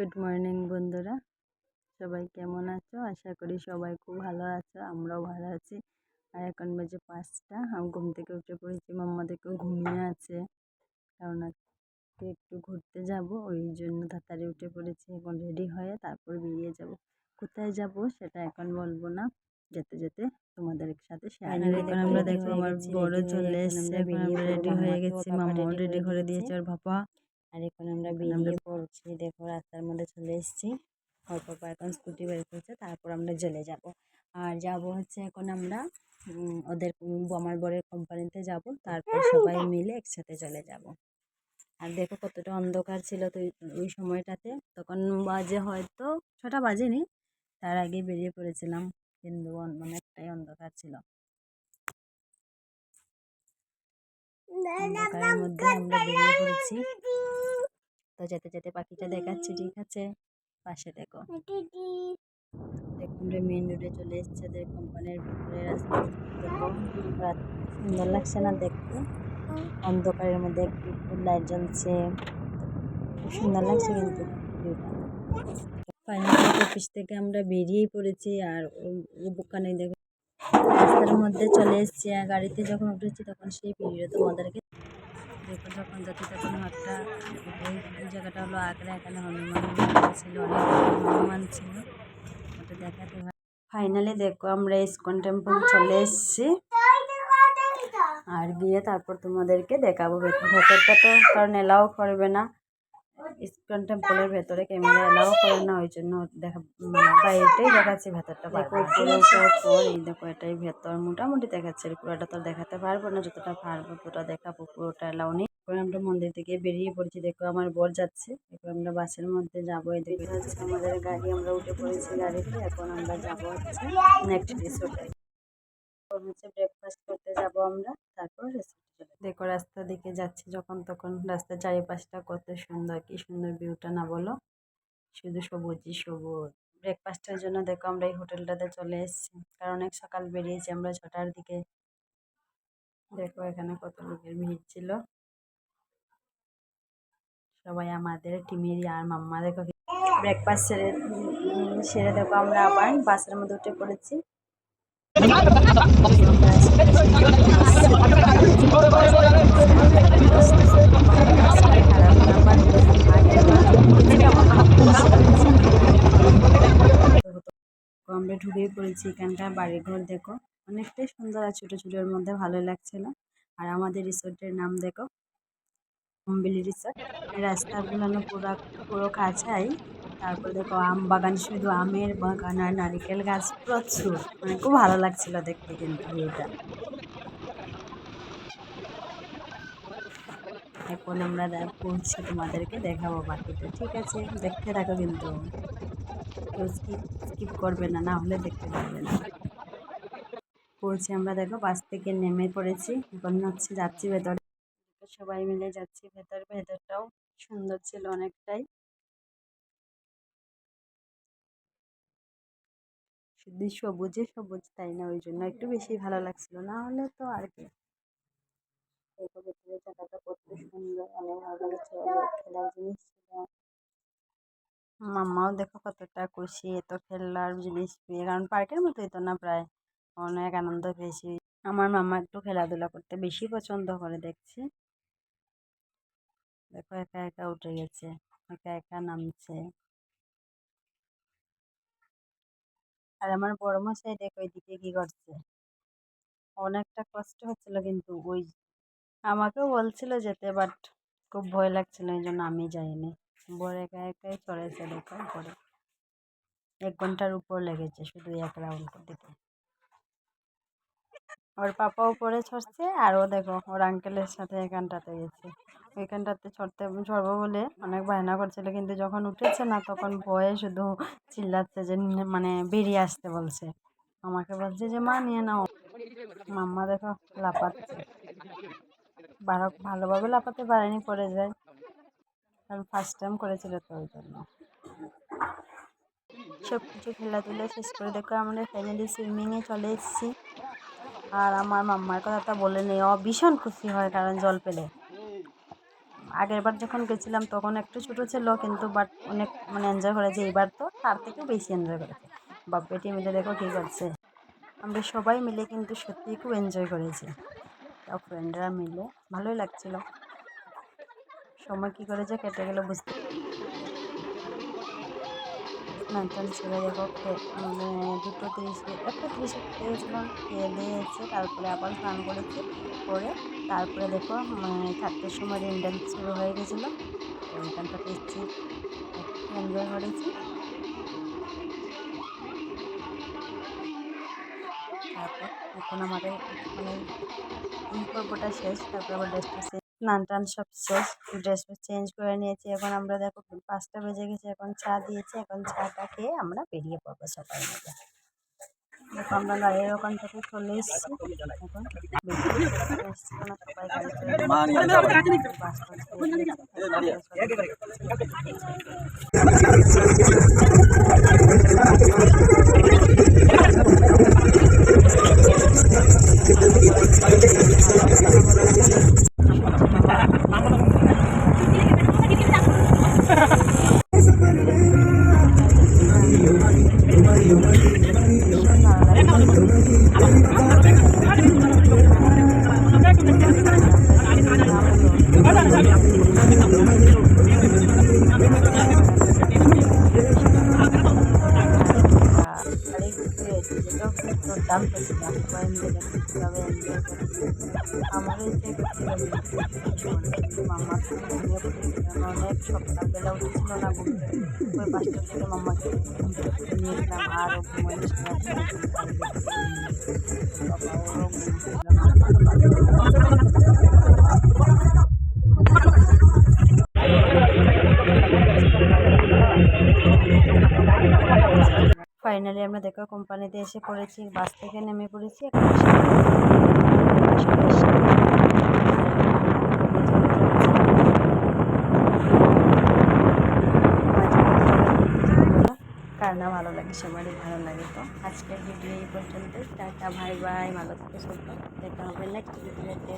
Good morning বন্ধুরা। সবাই কেমন আছো? আশা করি সবাই খুব ভালো আছো আমরাও ভালো আছি। আর এখন বাজে পাঁচটা আমি ঘুম থেকে উঠে পড়েছি মাম্মাদেরকেও ঘুমিয়ে আছে। কারণ আজকে একটু ঘুরতে যাব ওই জন্য তাড়াতাড়ি উঠে পড়েছি এখন রেডি হয়ে তারপর বেরিয়ে যাব। কোথায় যাব সেটা এখন বলব না যেতে যেতে তোমাদের সাথে শেয়ার এখন আমরা দেখো আমার বড় চলে এসছে রেডি হয়ে গেছি মাম্মাও রেডি করে দিয়েছে। আর বাবা আর এখন আমরা বেরিয়ে পড়ছি দেখো রাস্তার মধ্যে চলে এসেছি। পাপা এখন স্কুটি বের করছে তারপর আমরা চলে যাব। আর যাব হচ্ছে এখন আমরা ওদের আমার বরের কোম্পানিতে যাব। তারপর সবাই মিলে একসাথে চলে যাব। আর দেখো কতটা অন্ধকার ছিল তো ওই- সময়টাতে। তখন বাজে হয়তো ছটা বাজেনি তার আগে বেরিয়ে পড়েছিলাম। কিন্তু অন- অনেকটাই অন্ধকার ছিল। অন্ধকারের মধ্যে আমরা বেরিয়ে পড়েছি। তো যেতে যেতে পাখিটা দেখাচ্ছি ঠিক আছে? পাশে দেখো। দেখো আমরা মেন রোডে চলে এসেছি কোম্পানির ভিতরে রাস্তা। সুন্দর লাগছে না দেখতে? অন্ধকারের মধ্যে একটু লাইট জ্বলছে। খুব সুন্দর লাগছে কিন্তু ফাইনালি অফিস থেকে আমরা বেরিয়েই পড়েছি আর ও- ও দোকানে দেখো। রাস্তার মধ্যে চলে এসেছি আর গাড়িতে যখন উঠেছি তখন সেই ভিডিও তোমাদেরকে দেখো যখন যাতে তখন একটা এই জায়গাটা হলো আগ্রা, এখানে হনুমান ছিল, অনেক হনুমান ছিল। ওটা দেখাতে ফাইনালি দেখো আমরা ইস্কন টেম্পল চলে এসেছি। আর গিয়ে তারপর তোমাদেরকে দেখাবো। ভেতর ভেতরটা তো কারণ এলাও করবে না। ইস্কন টেম্পলের ভেতরে ক্যামেরা এলাও করে না ওই জন্য দেখা মানে বাইরেটাই দেখাচ্ছি ভেতরটা দেখো পর এই দেখো এটাই ভেতর। মোটামুটি দেখাচ্ছে পুরোটা তো দেখাতে পারব না যতটা পারব ততটা দেখাবো পুরোটা এলাও নেই। এখন আমরা মন্দির থেকে বেরিয়ে পড়েছি দেখো আমার বর যাচ্ছে। এখন আমরা বাসের মধ্যে যাব এদিকে আমাদের গাড়ি আমরা উঠে পড়েছি গাড়িতে এখন আমরা যাব হচ্ছে নেক্সট রিসোর্টে হচ্ছে ব্রেকফাস্ট করতে যাব আমরা তারপর দেখো রাস্তা দিকে যাচ্ছি যখন তখন রাস্তার চারিপাশটা কত সুন্দর, কি সুন্দর ভিউটা না বলো? শুধু সবুজই সবুজ। ব্রেকফাস্টের জন্য দেখো আমরা এই হোটেলটাতে চলে এসেছি। কারণ অনেক সকাল বেরিয়েছি আমরা ছটার দিকে। দেখো এখানে কত লোকের ভিড় ছিল। সবাই আমাদের টিমেরই আর মাম্মা দেখো ব্রেকফাস্ট সেরে সেরে দেখো আমরা আবার বাসের মধ্যে উঠে পড়েছি। আমরা ঢুকেই পড়েছি এখানকার বাড়িঘর দেখো। অনেকটাই সুন্দর আর ছোটো ছোটোর মধ্যে ভালো লাগছিল। আর আমাদের রিসোর্টের নাম দেখো অম্বিলি রিসোর্ট। রাস্তাগুলো পুরো পুরো কাঁচাই। তারপর দেখো আম বাগান, শুধু আমের বাগান আর নারিকেল গাছ প্রচুর। মানে খুব ভালো লাগছিল দেখতে কিন্তু ভিউটা। এখন আমরা পৌঁছে তোমাদেরকে দেখাবো বাকিটা, ঠিক আছে? দেখতে থাকো কিন্তু। কেউ স্কিপ স্কিপ করবে না না হলে দেখতে পারবে না। পড়ছি আমরা দেখো বাস থেকে নেমে পড়েছি। এখন হচ্ছে যাচ্ছি ভেতরে। সবাই মিলে যাচ্ছি ভেতর, ভেতরটাও সুন্দর ছিল অনেকটাই। শুধু সবুজে সবুজ তাই না? ওই জন্য একটু বেশি ভালো লাগছিল। না হলে তো আর কি। সুন্দর। অনেক খেলার জিনিস মাম্মাও দেখো কতটা খুশি। এত খেলার জিনিস পেয়ে। কারণ পার্কের মতোই তো না প্রায়? অনেক আনন্দ পেয়েছি। আমার মাম্মা একটু খেলাধুলা করতে বেশি পছন্দ করে, দেখছি। দেখো একা একা উঠে গেছে। একা একা নামছে। আর আমার বড় মশাই দেখো ওইদিকে কি করছে। অনেকটা কষ্ট হচ্ছিল কিন্তু ওই আমাকেও বলছিল যেতে বাট খুব ভয় লাগছিল এই জন্য আমি যাইনি। বড় একা একাই চড়েছে দেখো এক ঘণ্টার উপর লেগেছে শুধু এক রাউন্ড দিতে ওর পাপাও পরে ছড়ছে আর ও দেখো, ওর আঙ্কেলের সাথে এখানটাতে গেছে। ওইখানটাতে ছড়তে, ছড়বো বলে অনেক বায়না করছিল, কিন্তু যখন উঠেছে না, তখন ভয়ে শুধু চিল্লাচ্ছে যে মানে বেরিয়ে আসতে বলছে। আমাকে বলছে যে, মা, নিয়ে নাও। মাম্মা দেখো লাফাচ্ছে। ভালো ভালোভাবে লাফাতে পারেনি, পড়ে যায়। কারণ ফার্স্ট টাইম করেছিল তো ওই জন্য। সব কিছু খেলাধুলা শেষ করে দেখো, আমরা ফাইনালি সুইমিংয়ে চলে এসেছি। আর আমার মাম্মার কথাটা বলে নেই ও ভীষণ খুশি হয় কারণ জল পেলে। আগের বার যখন গেছিলাম তখন একটু ছোটো ছিল কিন্তু বাট অনেক মানে এনজয় করেছে। এইবার তো তার থেকেও বেশি এনজয় করেছে। বাপ বেটি মিলে দেখো কী করছে। আমরা সবাই মিলে কিন্তু সত্যিই খুব এনজয় করেছি। সব ফ্রেন্ডরা মিলে ভালোই লাগছিল। সময় কী করে যে কেটে গেলো বুঝতে স্নান টান ছেড়ে দেখো মানে দুটো তিরিশে একটা তিরিশে খেয়েছিলাম খেয়ে দিয়ে এসে তারপরে আবার স্নান করেছি, করে তারপরে দেখো মানে চারটের সময় রেন শুরু হয়ে গেছিল ওইখানটা পেয়েছি এনজয় করেছি। তারপর, এখন আমাদের মানে পর্বটা শেষ, তারপর আবার ড্রেসটা স্নান টান সব শেষ ড্রেস চেঞ্জ করে নিয়েছি। এখন আমরা দেখো পাঁচটা বেজে গেছে, এখন চা দিয়েছি, এখন চাটা খেয়ে আমরা বেরিয়ে পড়ব সবাই মিলে। দেখো আমরা গাড়ির ওখান থেকে চলে এসেছি। এখন কীভাবে এনজয় করছি আমারও ইচ্ছে করছিল মাম্মার পড়েছিলাম অনেক সকালবেলা উঠেছিল না ঘুম ফাইনালি আমরা দেখো কোম্পানিতে এসে পড়েছি, বাস থেকে নেমে পড়েছি কার না ভালো লাগে, সবারই ভালো লাগে তো। আজকের ভিডিও এই পর্যন্ত টাটা ভাই বাই ভালো থেকে, সুস্থ দেখা হবে নেক্সট ভিডিওতে